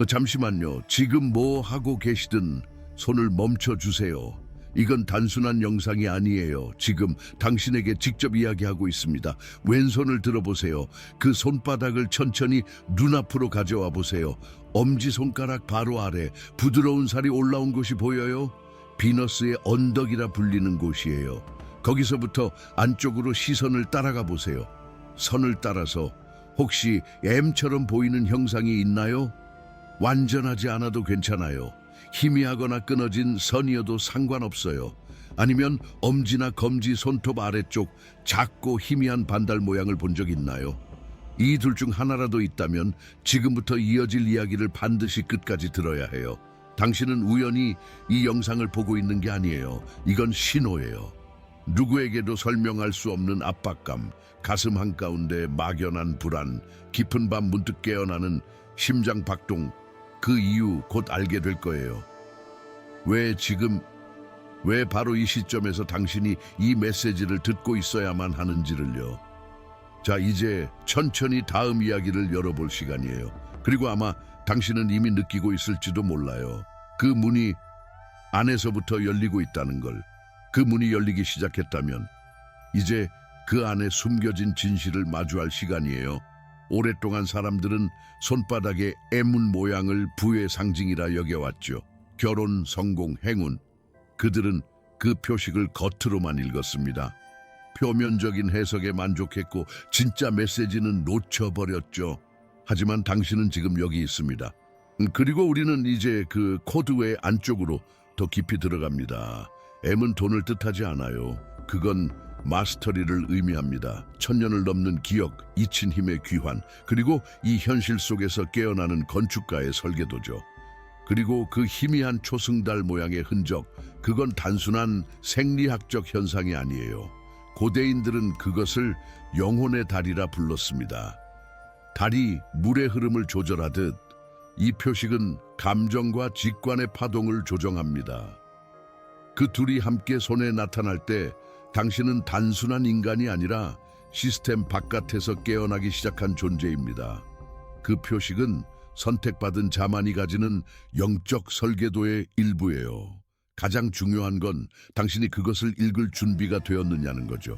어, 잠시만요. 지금 뭐 하고 계시든 손을 멈춰 주세요. 이건 단순한 영상이 아니에요. 지금 당신에게 직접 이야기하고 있습니다. 왼손을 들어보세요. 그 손바닥을 천천히 눈앞으로 가져와 보세요. 엄지손가락 바로 아래 부드러운 살이 올라온 곳이 보여요? 비너스의 언덕이라 불리는 곳이에요. 거기서부터 안쪽으로 시선을 따라가 보세요. 선을 따라서 혹시 M처럼 보이는 형상이 있나요? 완전하지 않아도 괜찮아요. 희미하거나 끊어진 선이어도 상관없어요. 아니면 엄지나 검지 손톱 아래쪽 작고 희미한 반달 모양을 본 적 있나요? 이 둘 중 하나라도 있다면 지금부터 이어질 이야기를 반드시 끝까지 들어야 해요. 당신은 우연히 이 영상을 보고 있는 게 아니에요. 이건 신호예요. 누구에게도 설명할 수 없는 압박감, 가슴 한가운데 막연한 불안, 깊은 밤 문득 깨어나는 심장 박동, 그 이유 곧 알게 될 거예요. 왜 지금, 왜 바로 이 시점에서 당신이 이 메시지를 듣고 있어야만 하는지를요. 자, 이제 천천히 다음 이야기를 열어볼 시간이에요. 그리고 아마 당신은 이미 느끼고 있을지도 몰라요. 그 문이 안에서부터 열리고 있다는 걸. 그 문이 열리기 시작했다면 이제 그 안에 숨겨진 진실을 마주할 시간이에요. 오랫동안 사람들은 손바닥의 애문 모양을 부의 상징이라 여겨왔죠. 결혼, 성공, 행운. 그들은 그 표식을 겉으로만 읽었습니다. 표면적인 해석에 만족했고 진짜 메시지는 놓쳐버렸죠. 하지만 당신은 지금 여기 있습니다. 음, 그리고 우리는 이제 그 코드의 안쪽으로 더 깊이 들어갑니다. M은 돈을 뜻하지 않아요. 그건 마스터리를 의미합니다. 천년을 넘는 기억, 잊힌 힘의 귀환, 그리고 이 현실 속에서 깨어나는 건축가의 설계도죠. 그리고 그 희미한 초승달 모양의 흔적, 그건 단순한 생리학적 현상이 아니에요. 고대인들은 그것을 영혼의 달이라 불렀습니다. 달이 물의 흐름을 조절하듯 이 표식은 감정과 직관의 파동을 조정합니다. 그 둘이 함께 손에 나타날 때 당신은 단순한 인간이 아니라 시스템 바깥에서 깨어나기 시작한 존재입니다. 그 표식은 선택받은 자만이 가지는 영적 설계도의 일부예요. 가장 중요한 건 당신이 그것을 읽을 준비가 되었느냐는 거죠.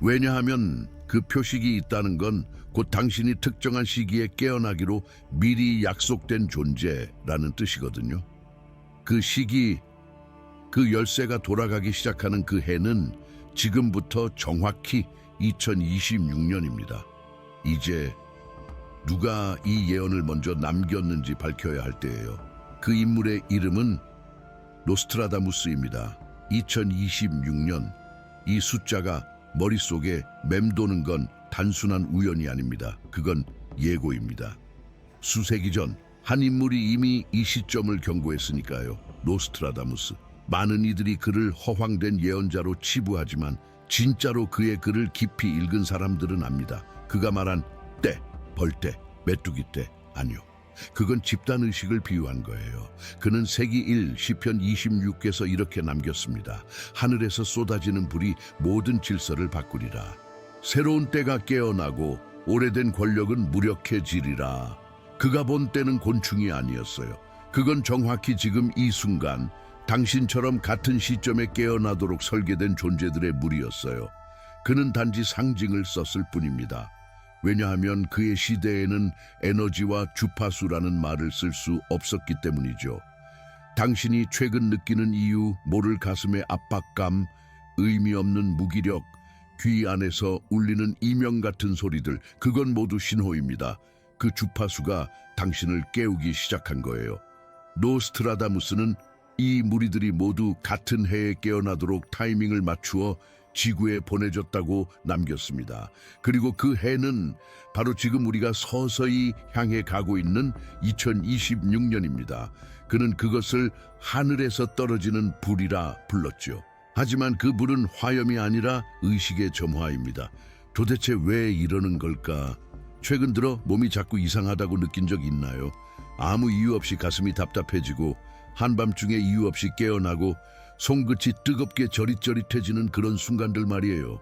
왜냐하면 그 표식이 있다는 건 곧 당신이 특정한 시기에 깨어나기로 미리 약속된 존재라는 뜻이거든요. 그 시기, 그 열쇠가 돌아가기 시작하는 그 해는 지금부터 정확히 2026년입니다. 이제 누가 이 예언을 먼저 남겼는지 밝혀야 할 때예요. 그 인물의 이름은 노스트라다무스입니다. 2026년 이 숫자가 머릿속에 맴도는 건 단순한 우연이 아닙니다. 그건 예고입니다. 수세기 전 한 인물이 이미 이 시점을 경고했으니까요. 노스트라다무스. 많은 이들이 그를 허황된 예언자로 치부하지만 진짜로 그의 글을 깊이 읽은 사람들은 압니다. 그가 말한 때, 벌 때, 메뚜기 때 아니요. 그건 집단 의식을 비유한 거예요. 그는 세기 1 시편 26에서 이렇게 남겼습니다. 하늘에서 쏟아지는 불이 모든 질서를 바꾸리라. 새로운 때가 깨어나고 오래된 권력은 무력해지리라. 그가 본 때는 곤충이 아니었어요. 그건 정확히 지금 이 순간 당신처럼 같은 시점에 깨어나도록 설계된 존재들의 무리였어요. 그는 단지 상징을 썼을 뿐입니다. 왜냐하면 그의 시대에는 에너지와 주파수라는 말을 쓸 수 없었기 때문이죠. 당신이 최근 느끼는 이유, 모를 가슴의 압박감, 의미 없는 무기력, 귀 안에서 울리는 이명 같은 소리들, 그건 모두 신호입니다. 그 주파수가 당신을 깨우기 시작한 거예요. 노스트라다무스는 이 무리들이 모두 같은 해에 깨어나도록 타이밍을 맞추어 지구에 보내줬다고 남겼습니다. 그리고 그 해는 바로 지금 우리가 서서히 향해 가고 있는 2026년입니다. 그는 그것을 하늘에서 떨어지는 불이라 불렀죠. 하지만 그 불은 화염이 아니라 의식의 점화입니다. 도대체 왜 이러는 걸까? 최근 들어 몸이 자꾸 이상하다고 느낀 적 있나요? 아무 이유 없이 가슴이 답답해지고 한밤중에 이유 없이 깨어나고 손끝이 뜨겁게 저릿저릿해지는 그런 순간들 말이에요.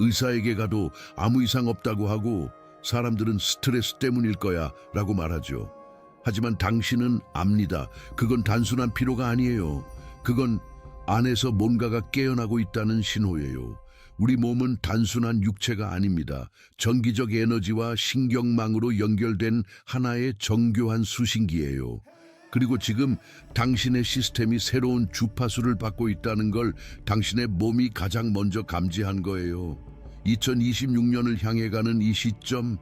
의사에게 가도 아무 이상 없다고 하고 사람들은 스트레스 때문일 거야 라고 말하죠. 하지만 당신은 압니다. 그건 단순한 피로가 아니에요. 그건 안에서 뭔가가 깨어나고 있다는 신호예요. 우리 몸은 단순한 육체가 아닙니다. 전기적 에너지와 신경망으로 연결된 하나의 정교한 수신기예요. 그리고 지금 당신의 시스템이 새로운 주파수를 받고 있다는 걸 당신의 몸이 가장 먼저 감지한 거예요. 2026년을 향해 가는 이 시점,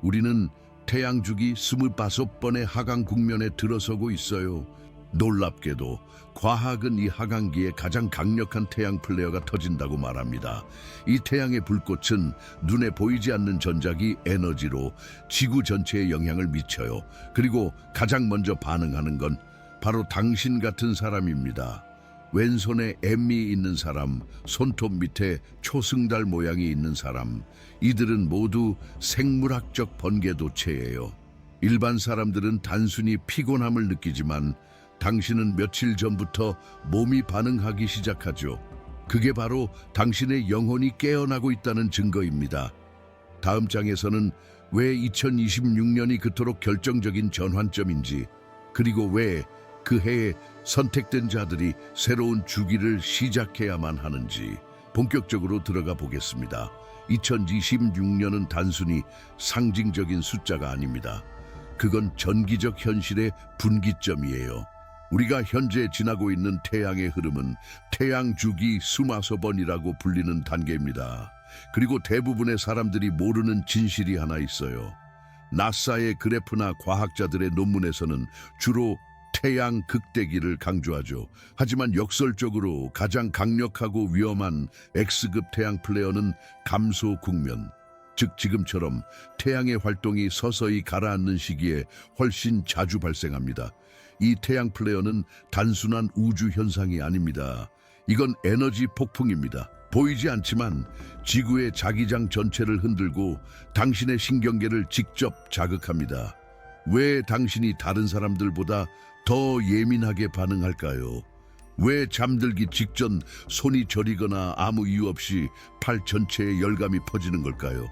우리는 태양주기 25번의 하강 국면에 들어서고 있어요. 놀랍게도 과학은 이 하강기에 가장 강력한 태양 플레어가 터진다고 말합니다. 이 태양의 불꽃은 눈에 보이지 않는 전자기 에너지로 지구 전체에 영향을 미쳐요. 그리고 가장 먼저 반응하는 건 바로 당신 같은 사람입니다. 왼손에 엠미 있는 사람, 손톱 밑에 초승달 모양이 있는 사람, 이들은 모두 생물학적 번개도체예요. 일반 사람들은 단순히 피곤함을 느끼지만 당신은 며칠 전부터 몸이 반응하기 시작하죠. 그게 바로 당신의 영혼이 깨어나고 있다는 증거입니다. 다음 장에서는 왜 2026년이 그토록 결정적인 전환점인지, 그리고 왜 그 해에 선택된 자들이 새로운 주기를 시작해야만 하는지 본격적으로 들어가 보겠습니다. 2026년은 단순히 상징적인 숫자가 아닙니다. 그건 전기적 현실의 분기점이에요. 우리가 현재 지나고 있는 태양의 흐름은 태양 주기 수마서번이라고 불리는 단계입니다. 그리고 대부분의 사람들이 모르는 진실이 하나 있어요. 나사의 그래프나 과학자들의 논문에서는 주로 태양 극대기를 강조하죠. 하지만 역설적으로 가장 강력하고 위험한 X급 태양 플레어는 감소 국면. 즉 지금처럼 태양의 활동이 서서히 가라앉는 시기에 훨씬 자주 발생합니다. 이 태양 플레어는 단순한 우주 현상이 아닙니다. 이건 에너지 폭풍입니다. 보이지 않지만 지구의 자기장 전체를 흔들고 당신의 신경계를 직접 자극합니다. 왜 당신이 다른 사람들보다 더 예민하게 반응할까요? 왜 잠들기 직전 손이 저리거나 아무 이유 없이 팔 전체에 열감이 퍼지는 걸까요?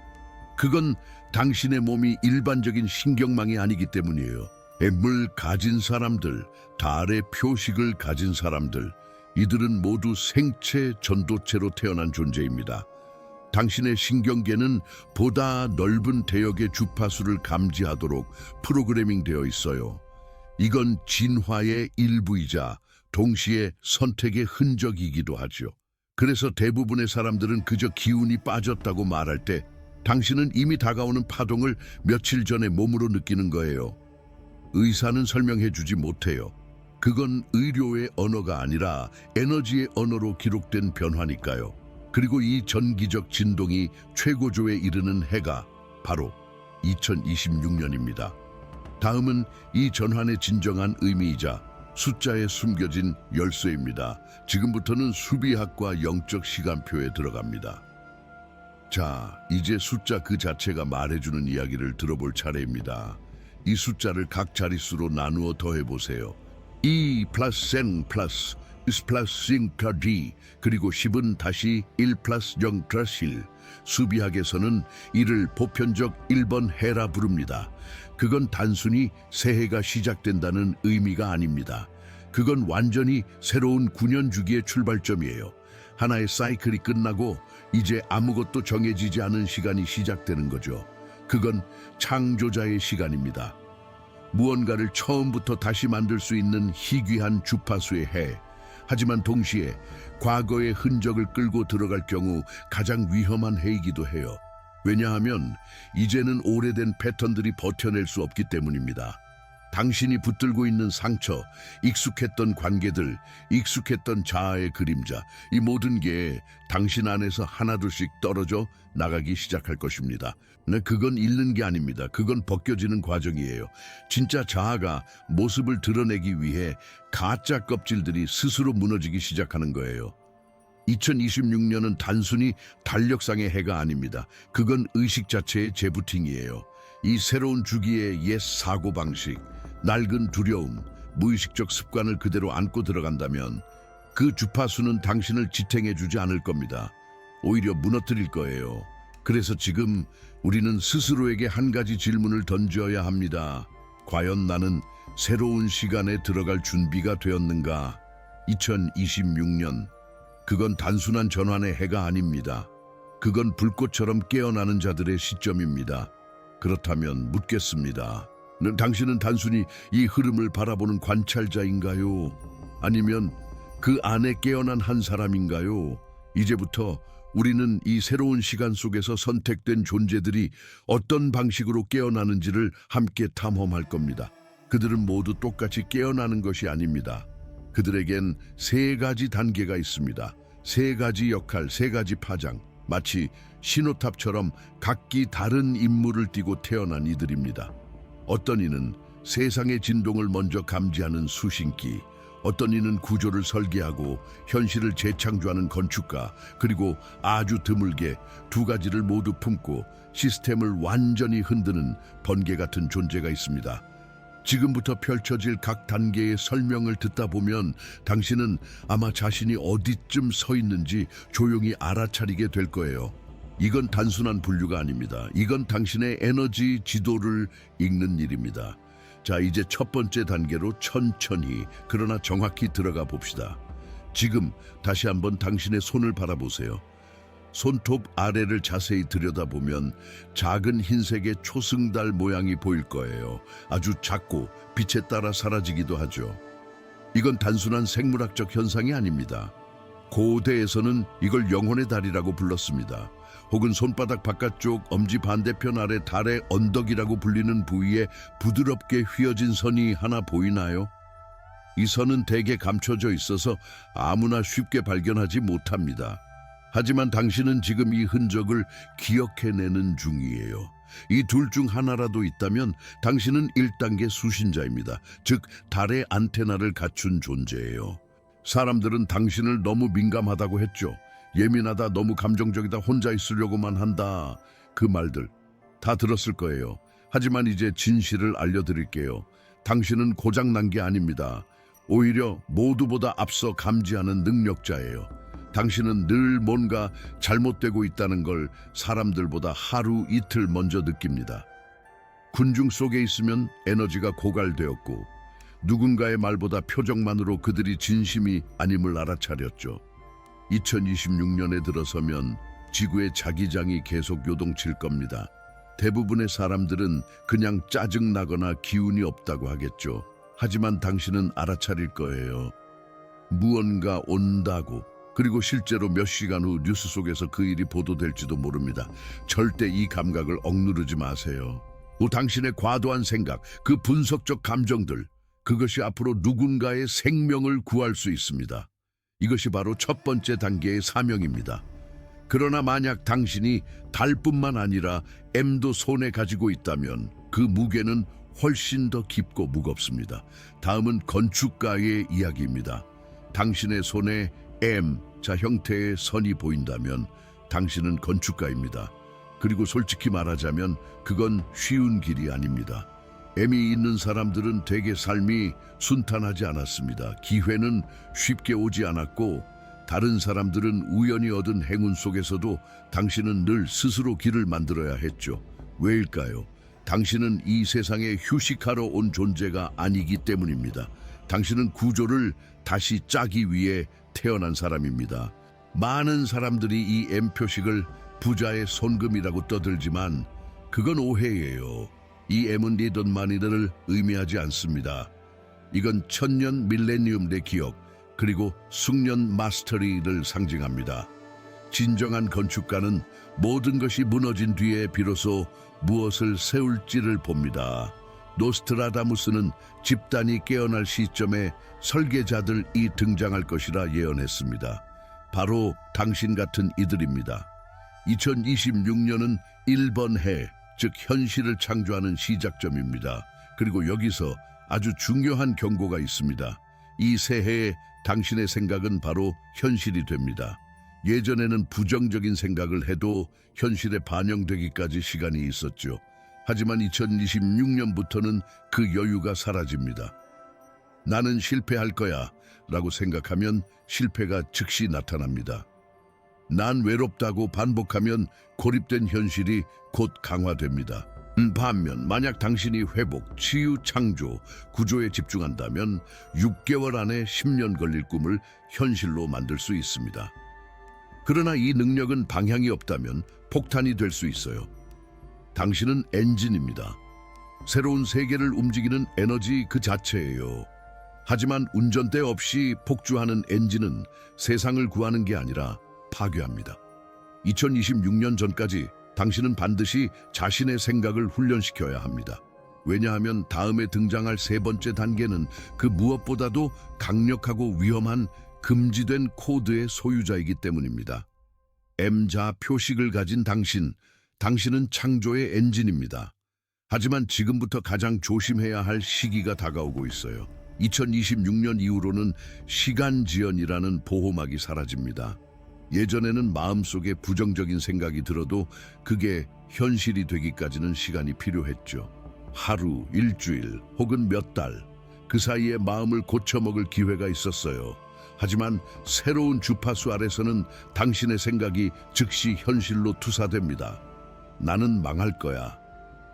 그건 당신의 몸이 일반적인 신경망이 아니기 때문이에요. 물 가진 사람들, 달의 표식을 가진 사람들, 이들은 모두 생체 전도체로 태어난 존재입니다. 당신의 신경계는 보다 넓은 대역의 주파수를 감지하도록 프로그래밍 되어 있어요. 이건 진화의 일부이자 동시에 선택의 흔적이기도 하죠. 그래서 대부분의 사람들은 그저 기운이 빠졌다고 말할 때 당신은 이미 다가오는 파동을 며칠 전에 몸으로 느끼는 거예요. 의사는 설명해 주지 못해요. 그건 의료의 언어가 아니라 에너지의 언어로 기록된 변화니까요. 그리고 이 전기적 진동이 최고조에 이르는 해가 바로 2026년입니다. 다음은 이 전환의 진정한 의미이자 숫자에 숨겨진 열쇠입니다. 지금부터는 수비학과 영적 시간표에 들어갑니다. 자, 이제 숫자 그 자체가 말해주는 이야기를 들어볼 차례입니다. 이 숫자를 각 자릿수로 나누어 더해보세요. 2 플러스 N 플러스 1 플러스 0까지 그리고 10은 다시 1 플러스 0 플러스 1 수비학에서는 이를 보편적 1번 해라 부릅니다. 그건 단순히 새해가 시작된다는 의미가 아닙니다. 그건 완전히 새로운 9년 주기의 출발점이에요. 하나의 사이클이 끝나고 이제 아무것도 정해지지 않은 시간이 시작되는 거죠. 그건 창조자의 시간입니다. 무언가를 처음부터 다시 만들 수 있는 희귀한 주파수의 해. 하지만 동시에 과거의 흔적을 끌고 들어갈 경우 가장 위험한 해이기도 해요. 왜냐하면 이제는 오래된 패턴들이 버텨낼 수 없기 때문입니다. 당신이 붙들고 있는 상처, 익숙했던 관계들, 익숙했던 자아의 그림자, 이 모든 게 당신 안에서 하나둘씩 떨어져 나가기 시작할 것입니다. 네, 그건 잃는 게 아닙니다. 그건 벗겨지는 과정이에요. 진짜 자아가 모습을 드러내기 위해 가짜 껍질들이 스스로 무너지기 시작하는 거예요. 2026년은 단순히 달력상의 해가 아닙니다. 그건 의식 자체의 재부팅이에요. 이 새로운 주기의 옛 사고방식, 낡은 두려움, 무의식적 습관을 그대로 안고 들어간다면 그 주파수는 당신을 지탱해 주지 않을 겁니다. 오히려 무너뜨릴 거예요. 그래서 지금 우리는 스스로에게 한 가지 질문을 던져야 합니다. 과연 나는 새로운 시간에 들어갈 준비가 되었는가? 2026년. 그건 단순한 전환의 해가 아닙니다. 그건 불꽃처럼 깨어나는 자들의 시점입니다. 그렇다면 묻겠습니다. 는 당신은 단순히 이 흐름을 바라보는 관찰자인가요? 아니면 그 안에 깨어난 한 사람인가요? 이제부터 우리는 이 새로운 시간 속에서 선택된 존재들이 어떤 방식으로 깨어나는지를 함께 탐험할 겁니다. 그들은 모두 똑같이 깨어나는 것이 아닙니다. 그들에겐 세 가지 단계가 있습니다. 세 가지 역할, 세 가지 파장. 마치 신호탑처럼 각기 다른 임무를 띠고 태어난 이들입니다. 어떤 이는 세상의 진동을 먼저 감지하는 수신기, 어떤 이는 구조를 설계하고 현실을 재창조하는 건축가, 그리고 아주 드물게 두 가지를 모두 품고 시스템을 완전히 흔드는 번개 같은 존재가 있습니다. 지금부터 펼쳐질 각 단계의 설명을 듣다 보면 당신은 아마 자신이 어디쯤 서 있는지 조용히 알아차리게 될 거예요. 이건 단순한 분류가 아닙니다. 이건 당신의 에너지 지도를 읽는 일입니다. 자, 이제 첫 번째 단계로 천천히 그러나 정확히 들어가 봅시다. 지금 다시 한번 당신의 손을 바라보세요. 손톱 아래를 자세히 들여다보면 작은 흰색의 초승달 모양이 보일 거예요. 아주 작고 빛에 따라 사라지기도 하죠. 이건 단순한 생물학적 현상이 아닙니다. 고대에서는 이걸 영혼의 달이라고 불렀습니다. 혹은 손바닥 바깥쪽 엄지 반대편 아래 달의 언덕이라고 불리는 부위에 부드럽게 휘어진 선이 하나 보이나요? 이 선은 대개 감춰져 있어서 아무나 쉽게 발견하지 못합니다. 하지만 당신은 지금 이 흔적을 기억해내는 중이에요. 이 둘 중 하나라도 있다면 당신은 1단계 수신자입니다. 즉, 달의 안테나를 갖춘 존재예요. 사람들은 당신을 너무 민감하다고 했죠. 예민하다, 너무 감정적이다, 혼자 있으려고만 한다. 그 말들 다 들었을 거예요. 하지만 이제 진실을 알려드릴게요. 당신은 고장난 게 아닙니다. 오히려 모두보다 앞서 감지하는 능력자예요. 당신은 늘 뭔가 잘못되고 있다는 걸 사람들보다 하루 이틀 먼저 느낍니다. 군중 속에 있으면 에너지가 고갈되었고 누군가의 말보다 표정만으로 그들이 진심이 아님을 알아차렸죠. 2026년에 들어서면 지구의 자기장이 계속 요동칠 겁니다. 대부분의 사람들은 그냥 짜증나거나 기운이 없다고 하겠죠. 하지만 당신은 알아차릴 거예요. 무언가 온다고. 그리고 실제로 몇 시간 후 뉴스 속에서 그 일이 보도될지도 모릅니다. 절대 이 감각을 억누르지 마세요. 또 당신의 과도한 생각, 그 분석적 감정들, 그것이 앞으로 누군가의 생명을 구할 수 있습니다. 이것이 바로 첫 번째 단계의 사명입니다. 그러나 만약 당신이 달뿐만 아니라 M도 손에 가지고 있다면 그 무게는 훨씬 더 깊고 무겁습니다. 다음은 건축가의 이야기입니다. 당신의 손에 M 자 형태의 선이 보인다면 당신은 건축가입니다. 그리고 솔직히 말하자면 그건 쉬운 길이 아닙니다. M이 있는 사람들은 대개 삶이 순탄하지 않았습니다. 기회는 쉽게 오지 않았고 다른 사람들은 우연히 얻은 행운 속에서도 당신은 늘 스스로 길을 만들어야 했죠. 왜일까요? 당신은 이 세상에 휴식하러 온 존재가 아니기 때문입니다. 당신은 구조를 다시 짜기 위해 태어난 사람입니다. 많은 사람들이 이 M 표식을 부자의 손금이라고 떠들지만 그건 오해예요. 이 M은 리던 마니들을 의미하지 않습니다. 이건 천년 밀레니움 내 기억 그리고 숙련 마스터리를 상징합니다. 진정한 건축가는 모든 것이 무너진 뒤에 비로소 무엇을 세울지를 봅니다. 노스트라다무스는 집단이 깨어날 시점에 설계자들이 등장할 것이라 예언했습니다. 바로 당신 같은 이들입니다. 2026년은 1번 해, 즉 현실을 창조하는 시작점입니다. 그리고 여기서 아주 중요한 경고가 있습니다. 이 새해에 당신의 생각은 바로 현실이 됩니다. 예전에는 부정적인 생각을 해도 현실에 반영되기까지 시간이 있었죠. 하지만 2026년부터는 그 여유가 사라집니다. 나는 실패할 거야 라고 생각하면 실패가 즉시 나타납니다. 난 외롭다고 반복하면 고립된 현실이 곧 강화됩니다. 음, 반면 만약 당신이 회복, 치유, 창조, 구조에 집중한다면 6개월 안에 10년 걸릴 꿈을 현실로 만들 수 있습니다. 그러나 이 능력은 방향이 없다면 폭탄이 될 수 있어요. 당신은 엔진입니다. 새로운 세계를 움직이는 에너지 그 자체예요. 하지만 운전대 없이 폭주하는 엔진은 세상을 구하는 게 아니라 파괴합니다. 2026년 전까지 당신은 반드시 자신의 생각을 훈련시켜야 합니다. 왜냐하면 다음에 등장할 세 번째 단계는 그 무엇보다도 강력하고 위험한 금지된 코드의 소유자이기 때문입니다. M자 표식을 가진 당신, 당신은 창조의 엔진입니다. 하지만 지금부터 가장 조심해야 할 시기가 다가오고 있어요. 2026년 이후로는 시간 지연이라는 보호막이 사라집니다. 예전에는 마음속에 부정적인 생각이 들어도 그게 현실이 되기까지는 시간이 필요했죠. 하루, 일주일, 혹은 몇 달, 그 사이에 마음을 고쳐먹을 기회가 있었어요. 하지만 새로운 주파수 아래서는 당신의 생각이 즉시 현실로 투사됩니다. 나는 망할 거야.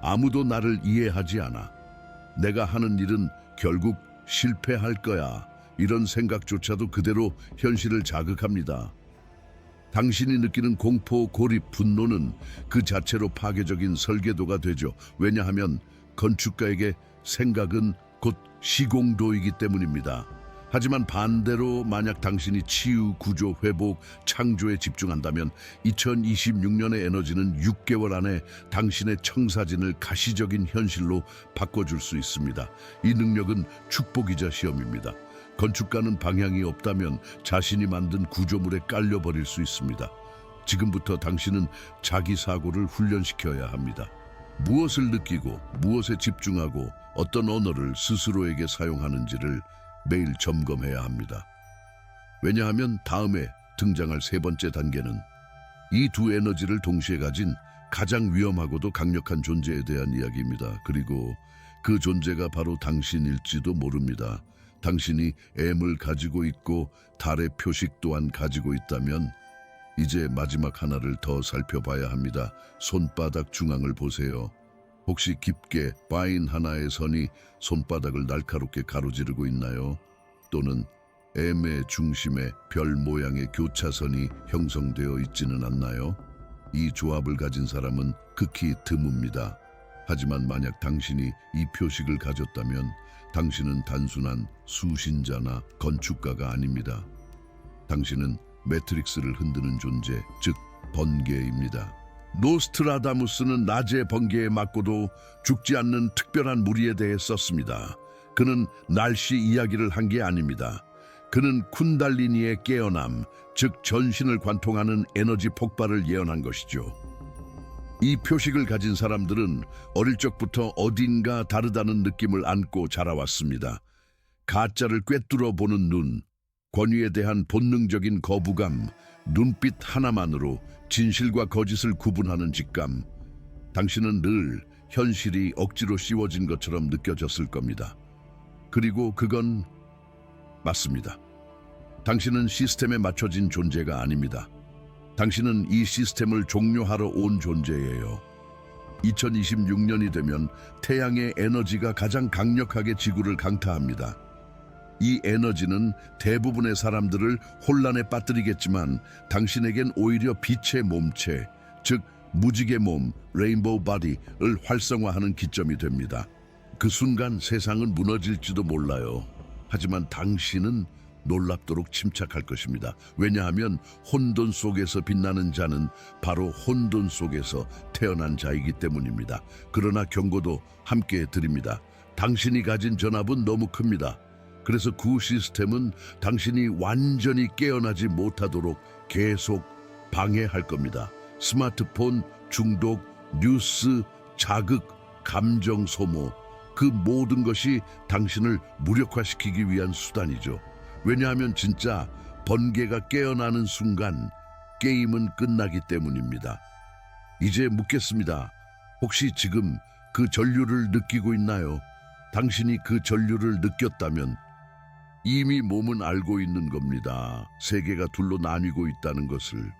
아무도 나를 이해하지 않아. 내가 하는 일은 결국 실패할 거야. 이런 생각조차도 그대로 현실을 자극합니다. 당신이 느끼는 공포, 고립, 분노는 그 자체로 파괴적인 설계도가 되죠. 왜냐하면 건축가에게 생각은 곧 시공도이기 때문입니다. 하지만 반대로 만약 당신이 치유, 구조, 회복, 창조에 집중한다면 2026년의 에너지는 6개월 안에 당신의 청사진을 가시적인 현실로 바꿔줄 수 있습니다. 이 능력은 축복이자 시험입니다. 건축가는 방향이 없다면 자신이 만든 구조물에 깔려버릴 수 있습니다. 지금부터 당신은 자기 사고를 훈련시켜야 합니다. 무엇을 느끼고 무엇에 집중하고 어떤 언어를 스스로에게 사용하는지를 매일 점검해야 합니다. 왜냐하면 다음에 등장할 세 번째 단계는 이 두 에너지를 동시에 가진 가장 위험하고도 강력한 존재에 대한 이야기입니다. 그리고 그 존재가 바로 당신일지도 모릅니다. 당신이 M을 가지고 있고 달의 표식 또한 가지고 있다면 이제 마지막 하나를 더 살펴봐야 합니다. 손바닥 중앙을 보세요. 혹시 깊게 파인 하나의 선이 손바닥을 날카롭게 가로지르고 있나요? 또는 M의 중심에 별 모양의 교차선이 형성되어 있지는 않나요? 이 조합을 가진 사람은 극히 드뭅니다. 하지만 만약 당신이 이 표식을 가졌다면 당신은 단순한 수신자나 건축가가 아닙니다. 당신은 매트릭스를 흔드는 존재, 즉 번개입니다. 노스트라다무스는 낮의 번개에 맞고도 죽지 않는 특별한 무리에 대해 썼습니다. 그는 날씨 이야기를 한 게 아닙니다. 그는 쿤달리니의 깨어남, 즉 전신을 관통하는 에너지 폭발을 예언한 것이죠. 이 표식을 가진 사람들은 어릴 적부터 어딘가 다르다는 느낌을 안고 자라왔습니다. 가짜를 꿰뚫어 보는 눈, 권위에 대한 본능적인 거부감, 눈빛 하나만으로 진실과 거짓을 구분하는 직감. 당신은 늘 현실이 억지로 씌워진 것처럼 느껴졌을 겁니다. 그리고 그건 맞습니다. 당신은 시스템에 맞춰진 존재가 아닙니다. 당신은 이 시스템을 종료하러 온 존재예요. 2026년이 되면 태양의 에너지가 가장 강력하게 지구를 강타합니다. 이 에너지는 대부분의 사람들을 혼란에 빠뜨리겠지만 당신에겐 오히려 빛의 몸체, 즉 무지개 몸, 레인보우 바디를 활성화하는 기점이 됩니다. 그 순간 세상은 무너질지도 몰라요. 하지만 당신은 놀랍도록 침착할 것입니다. 왜냐하면 혼돈 속에서 빛나는 자는 바로 혼돈 속에서 태어난 자이기 때문입니다. 그러나 경고도 함께 드립니다. 당신이 가진 전압은 너무 큽니다. 그래서 구 시스템은 당신이 완전히 깨어나지 못하도록 계속 방해할 겁니다. 스마트폰 중독, 뉴스, 자극, 감정 소모, 그 모든 것이 당신을 무력화시키기 위한 수단이죠. 왜냐하면 진짜 번개가 깨어나는 순간 게임은 끝나기 때문입니다. 이제 묻겠습니다. 혹시 지금 그 전류를 느끼고 있나요? 당신이 그 전류를 느꼈다면 이미 몸은 알고 있는 겁니다. 세계가 둘로 나뉘고 있다는 것을.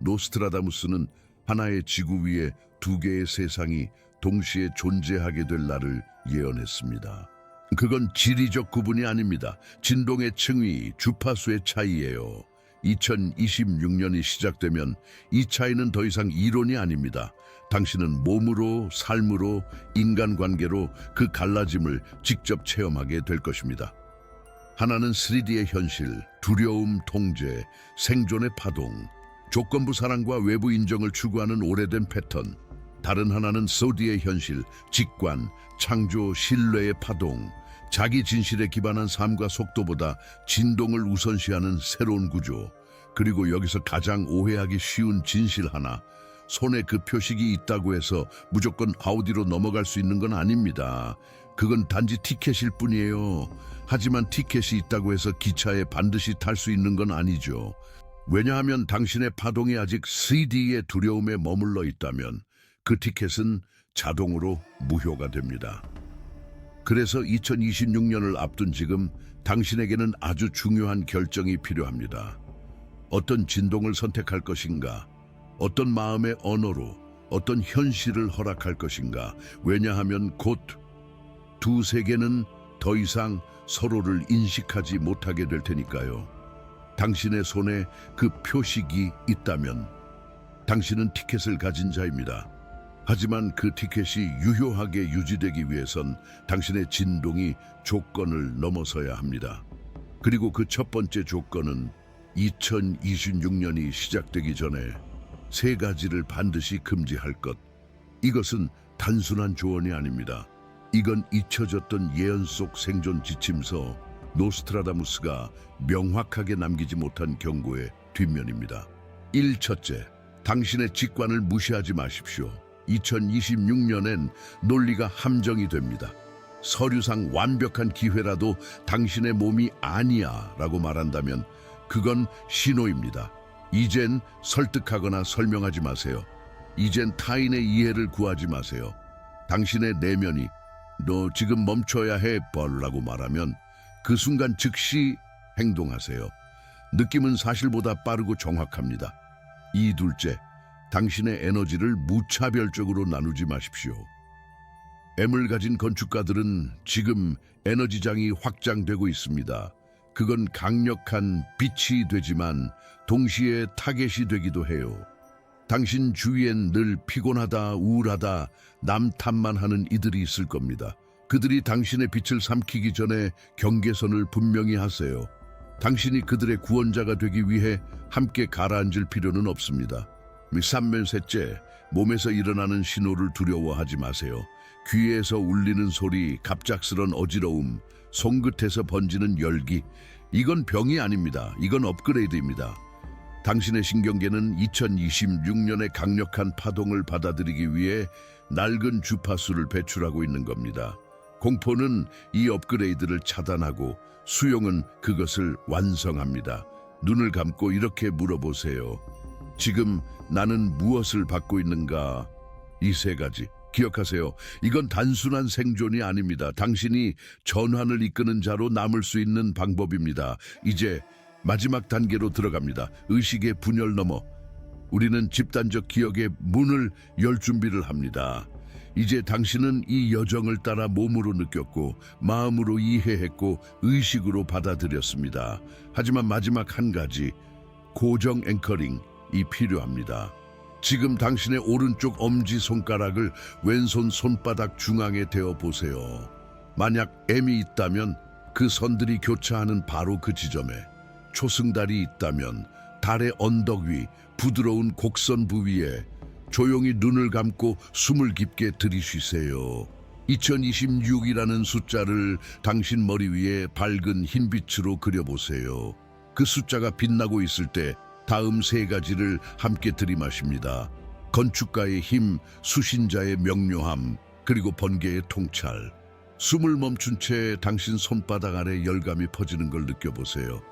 노스트라다무스는 하나의 지구 위에 두 개의 세상이 동시에 존재하게 될 날을 예언했습니다. 그건 지리적 구분이 아닙니다. 진동의 층위, 주파수의 차이예요. 2026년이 시작되면 이 차이는 더 이상 이론이 아닙니다. 당신은 몸으로, 삶으로, 인간관계로 그 갈라짐을 직접 체험하게 될 것입니다. 하나는 3D의 현실, 두려움 통제, 생존의 파동, 조건부 사랑과 외부 인정을 추구하는 오래된 패턴. 다른 하나는 소디의 현실, 직관, 창조, 신뢰의 파동, 자기 진실에 기반한 삶과 속도보다 진동을 우선시하는 새로운 구조. 그리고 여기서 가장 오해하기 쉬운 진실 하나. 손에 그 표식이 있다고 해서 무조건 아우디로 넘어갈 수 있는 건 아닙니다. 그건 단지 티켓일 뿐이에요. 하지만 티켓이 있다고 해서 기차에 반드시 탈 수 있는 건 아니죠. 왜냐하면 당신의 파동이 아직 3D의 두려움에 머물러 있다면 그 티켓은 자동으로 무효가 됩니다. 그래서 2026년을 앞둔 지금 당신에게는 아주 중요한 결정이 필요합니다. 어떤 진동을 선택할 것인가? 어떤 마음의 언어로 어떤 현실을 허락할 것인가? 왜냐하면 곧 두 세계는 더 이상 서로를 인식하지 못하게 될 테니까요. 당신의 손에 그 표식이 있다면 당신은 티켓을 가진 자입니다. 하지만 그 티켓이 유효하게 유지되기 위해선 당신의 진동이 조건을 넘어서야 합니다. 그리고 그 첫 번째 조건은 2026년이 시작되기 전에 세 가지를 반드시 금지할 것. 이것은 단순한 조언이 아닙니다. 이건 잊혀졌던 예언 속 생존 지침서 노스트라다무스가 명확하게 남기지 못한 경고의 뒷면입니다. 1. 첫째, 당신의 직관을 무시하지 마십시오. 2026년엔 논리가 함정이 됩니다. 서류상 완벽한 기회라도 당신의 몸이 아니야 라고 말한다면 그건 신호입니다. 이젠 설득하거나 설명하지 마세요. 이젠 타인의 이해를 구하지 마세요. 당신의 내면이 너 지금 멈춰야 해 뻘라고 말하면 그 순간 즉시 행동하세요. 느낌은 사실보다 빠르고 정확합니다. 이 둘째, 당신의 에너지를 무차별적으로 나누지 마십시오. M을 가진 건축가들은 지금 에너지장이 확장되고 있습니다. 그건 강력한 빛이 되지만 동시에 타겟이 되기도 해요. 당신 주위엔 늘 피곤하다, 우울하다, 남 탓만 하는 이들이 있을 겁니다. 그들이 당신의 빛을 삼키기 전에 경계선을 분명히 하세요. 당신이 그들의 구원자가 되기 위해 함께 가라앉을 필요는 없습니다. 삼면 셋째, 몸에서 일어나는 신호를 두려워하지 마세요. 귀에서 울리는 소리, 갑작스런 어지러움, 손끝에서 번지는 열기. 이건 병이 아닙니다. 이건 업그레이드입니다. 당신의 신경계는 2026년의 강력한 파동을 받아들이기 위해 낡은 주파수를 배출하고 있는 겁니다. 공포는 이 업그레이드를 차단하고 수용은 그것을 완성합니다. 눈을 감고 이렇게 물어보세요. 지금 나는 무엇을 받고 있는가? 이 세 가지. 기억하세요. 이건 단순한 생존이 아닙니다. 당신이 전환을 이끄는 자로 남을 수 있는 방법입니다. 이제 마지막 단계로 들어갑니다. 의식의 분열 넘어 우리는 집단적 기억의 문을 열 준비를 합니다. 이제 당신은 이 여정을 따라 몸으로 느꼈고 마음으로 이해했고 의식으로 받아들였습니다. 하지만 마지막 한 가지 고정 앵커링 이 필요합니다. 지금 당신의 오른쪽 엄지 손가락을 왼손 손바닥 중앙에 대어 보세요. 만약 M이 있다면 그 선들이 교차하는 바로 그 지점에 초승달이 있다면 달의 언덕 위 부드러운 곡선 부위에 조용히 눈을 감고 숨을 깊게 들이쉬세요. 2026이라는 숫자를 당신 머리 위에 밝은 흰빛으로 그려보세요. 그 숫자가 빛나고 있을 때 다음 세 가지를 함께 들이마십니다. 건축가의 힘, 수신자의 명료함, 그리고 번개의 통찰. 숨을 멈춘 채 당신 손바닥 아래 열감이 퍼지는 걸 느껴보세요.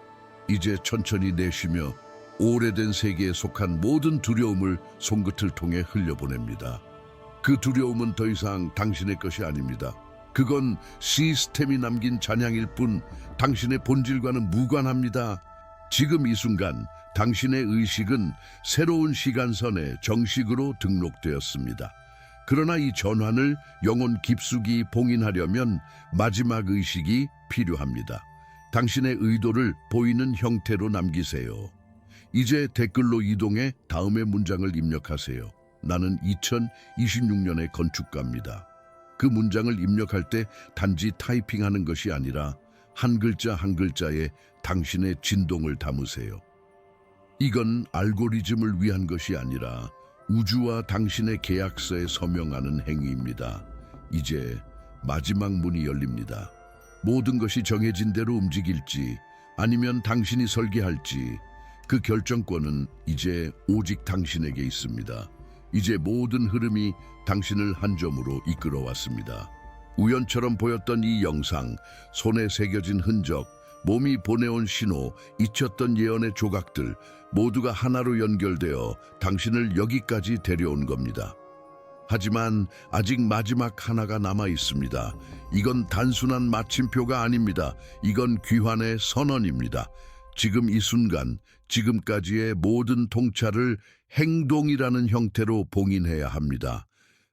이제 천천히 내쉬며 오래된 세계에 속한 모든 두려움을 손끝을 통해 흘려보냅니다. 그 두려움은 더 이상 당신의 것이 아닙니다. 그건 시스템이 남긴 잔향일 뿐 당신의 본질과는 무관합니다. 지금 이 순간 당신의 의식은 새로운 시간선에 정식으로 등록되었습니다. 그러나 이 전환을 영혼 깊숙이 봉인하려면 마지막 의식이 필요합니다. 당신의 의도를 보이는 형태로 남기세요. 이제 댓글로 이동해 다음의 문장을 입력하세요. 나는 2026년의 건축가입니다. 그 문장을 입력할 때 단지 타이핑하는 것이 아니라 한 글자 한 글자에 당신의 진동을 담으세요. 이건 알고리즘을 위한 것이 아니라 우주와 당신의 계약서에 서명하는 행위입니다. 이제 마지막 문이 열립니다. 모든 것이 정해진 대로 움직일지 아니면 당신이 설계할지 그 결정권은 이제 오직 당신에게 있습니다. 이제 모든 흐름이 당신을 한 점으로 이끌어 왔습니다. 우연처럼 보였던 이 영상, 손에 새겨진 흔적, 몸이 보내온 신호, 잊혔던 예언의 조각들 모두가 하나로 연결되어 당신을 여기까지 데려온 겁니다. 하지만 아직 마지막 하나가 남아 있습니다. 이건 단순한 마침표가 아닙니다. 이건 귀환의 선언입니다. 지금 이 순간, 지금까지의 모든 통찰을 행동이라는 형태로 봉인해야 합니다.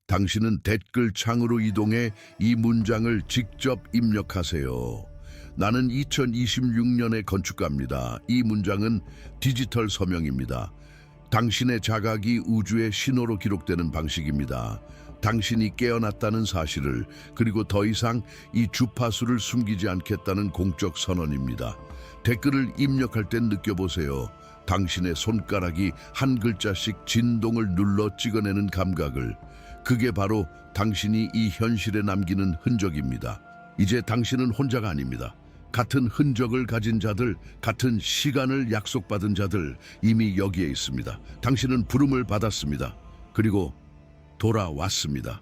당신은 댓글 창으로 이동해 이 문장을 직접 입력하세요. 나는 2026년의 건축가입니다. 이 문장은 디지털 서명입니다. 당신의 자각이 우주의 신호로 기록되는 방식입니다. 당신이 깨어났다는 사실을 그리고 더 이상 이 주파수를 숨기지 않겠다는 공적 선언입니다. 댓글을 입력할 땐 느껴보세요. 당신의 손가락이 한 글자씩 진동을 눌러 찍어내는 감각을 그게 바로 당신이 이 현실에 남기는 흔적입니다. 이제 당신은 혼자가 아닙니다. 같은 흔적을 가진 자들, 같은 시간을 약속받은 자들 이미 여기에 있습니다. 당신은 부름을 받았습니다. 그리고 돌아왔습니다.